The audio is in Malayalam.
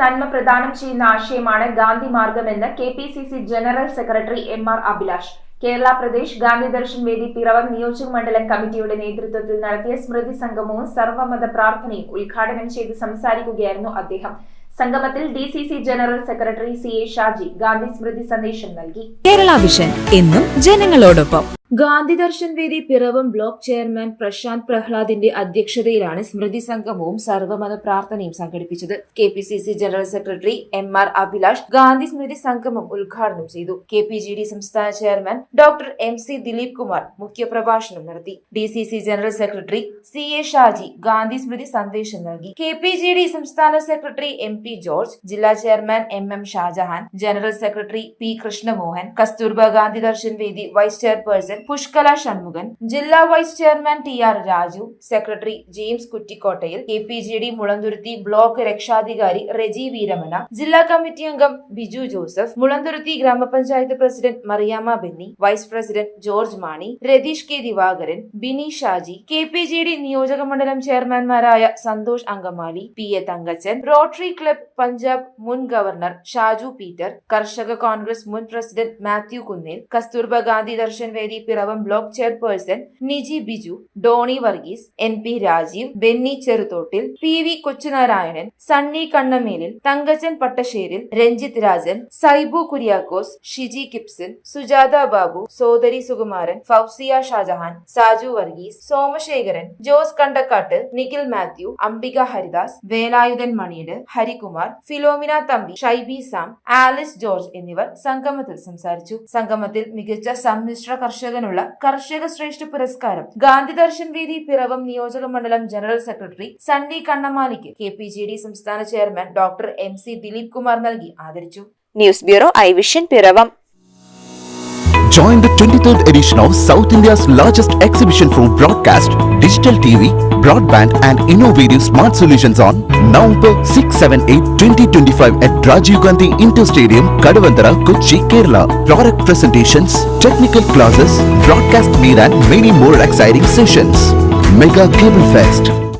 നന്മ പ്രദാനം ചെയ്യുന്ന ആശയമാണ് Gandhi മാർഗമെന്ന് K P C C general secretary M R Abhilash. Kerala Pradesh Gandhi Darshan Vedi Piravom നിയോജക മണ്ഡലം കമ്മിറ്റിയുടെ നേതൃത്വത്തിൽ നടത്തിയ സ്മൃതി സംഗമവും സർവമത പ്രാർത്ഥനയും ഉദ്ഘാടനം ചെയ്ത് സംസാരിക്കുകയായിരുന്നു അദ്ദേഹം. സംഗമത്തിൽ D C C general secretary C A Shaji Gandhi സ്മൃതി സന്ദേശം നൽകി. കേരള വിഷൻ എന്നും ജനങ്ങളോടൊപ്പം. ഗാന്ധി ദർശൻ വേദി പിറവം ബ്ലോക്ക് ചെയർമാൻ പ്രശാന്ത് പ്രഹ്ലാദിന്റെ അധ്യക്ഷതയിലാണ് സ്മൃതി സംഗമവും സർവമത പ്രാർത്ഥനയും സംഘടിപ്പിച്ചത്. K P C C general secretary M R Abhilash Gandhi സ്മൃതി സംഗമം ഉദ്ഘാടനം ചെയ്തു. കെ പി ജി ഡി സംസ്ഥാന chairman doctor M C Dileep Kumar മുഖ്യപ്രഭാഷണം നടത്തി. D C C general secretary C A Shaji Gandhi സ്മൃതി സന്ദേശം നൽകി. കെ പി ജി ഡി സംസ്ഥാന സെക്രട്ടറി എം പി ജോർജ് ജില്ലാ chairman M M Shajahan general secretary P Krishnamohan Kasturba Gandhi Darshan Vedi vice chairperson Pushkala Shanmukhan ജില്ലാ vice chairman T R Raju secretary James കുറ്റിക്കോട്ടയിൽ K P G D Mulanthuruthy block രക്ഷാധികാരി റെജി വീരമന ജില്ലാ കമ്മിറ്റി അംഗം ബിജു ജോസഫ് മുളന്തുരുത്തി ഗ്രാമപഞ്ചായത്ത് president Mariyamma Benny vice president George Mani Ratheesh K Divakaran Bini Shaji K P G D നിയോജക മണ്ഡലം ചെയർമാൻമാരായ Santhosh Angamaly P A Thankachan rotary club Punjab മുൻ ഗവർണർ ഷാജു പീറ്റർ കർഷക കോൺഗ്രസ് മുൻ president Mathew Kunnel Kasturba Gandhi Darshan Vedi Piravom block chairperson Niji Biju Doni Varghese N P Rajeev Benny Cheruthottil P V Kochunarayanan Sunny Kannamelil Thankachan Pattasseril Ranjith Rajan Saibu Kuriakose Shiji Kipson Sujatha Babu Sodari Sukumaran Fousiya Shajahan Saju Varghese Somasekharan Jose Kandakkat Nikhil Mathew Ambika Haridas Velayudhan മണിയുടെ Harikumar Philomena Thampi Shaibi Sam Alice George എന്നിവർ സംഗമത്തിൽ സംസാരിച്ചു. സംഗമത്തിൽ മികച്ച സമ്മിശ്ര കർഷകനുള്ള കർഷക ശ്രേഷ്ഠ പുരസ്കാരം. ഗാന്ധി ദർശൻ വേദി പിറവം നിയോജക മണ്ഡലം ജനറൽ സെക്രട്ടറി സണ്ണി കണ്ണമാലിക്ക് കെ പി ജെ ഡി സംസ്ഥാന chairman doctor M C Dileep Kumar നൽകി ആദരിച്ചു. News bureau I vision Piravom. Join the 23rd edition of South India's largest exhibition for broadcast, digital TV, broadband, and innovative smart solutions on November 6, 7, 8, 2025 at Rajiv Gandhi Inter Stadium, Kadavantara, Kochi, Kerala. Product presentations, technical classes, broadcast meet, and many more exciting sessions. Mega Cable Fest.